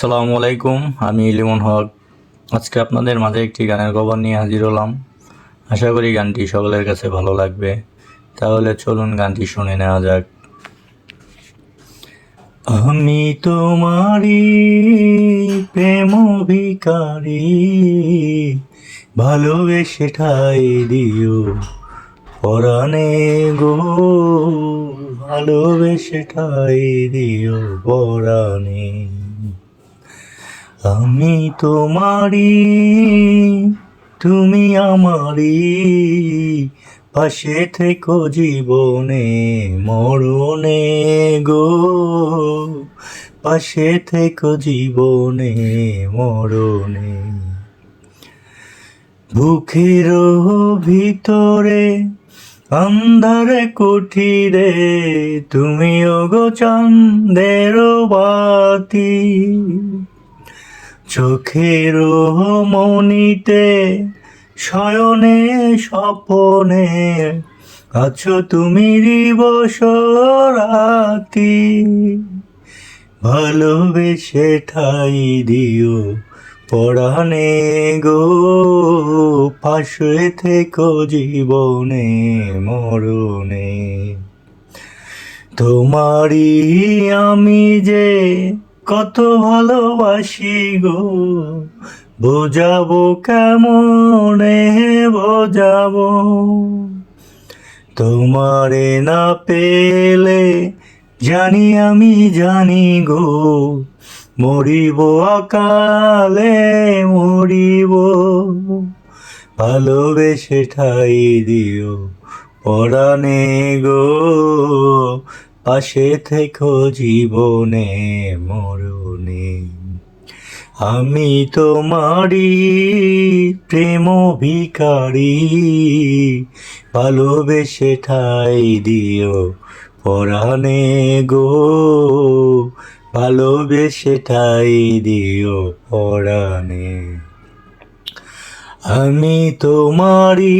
আসসালামু আলাইকুম, আমি লিমন হক। আজকে আপনাদের মাঝে একটি গানের খবর নিয়ে হাজির হলাম। আশা করি গানটি সকলের কাছে ভালো লাগবে। তাহলে চলুন গানটি শুনে নেওয়া যাক। আমি তোমারই প্রেম ভিকারি ভালোবেসে ঠাই দিও। পরাণে গো, ভালোবেসে ঠাই দিও পরাণে। আমি তোমারই, তুমি আমারই। পাশে থেকো জীবনে, মরণে গো। পাশে থেকো জীবনে, মরণে। বুকের ভিতরে, অন্ধারে, কুঠিরে, তুমি গো চন্দের বাতি। চোখের মনিতে শয়নে স্বপনে আছো তুমি দিবস রাতি। ভালোবেসে ঠাই দিও পড়ানে গো, পাশে থেকো জীবনে, মরণে। তোমারই আমি যে কত ভালোবাসি গো। বোঝাবো কেমনে বোঝাবো। তোমারে না পেলে জানি আমি জানি গো। মরিব আকালে মরিব। ভালোবেসে ঠাই দিও পরাণে গো। পাশে থেকো জীবনে মরণে আমি তোমারই প্রেম ভিকারি ভালোবেসে ঠাই দিও পরাণে গো, ভালোবেসে ঠাই দিও পরাণে। আমি তোমারই,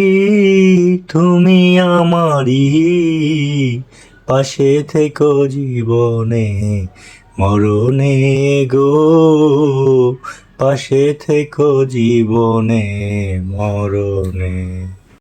তুমি আমারই পাশে থেকো জীবনে মরণে গো। পাশে থেকো জীবনে মরণে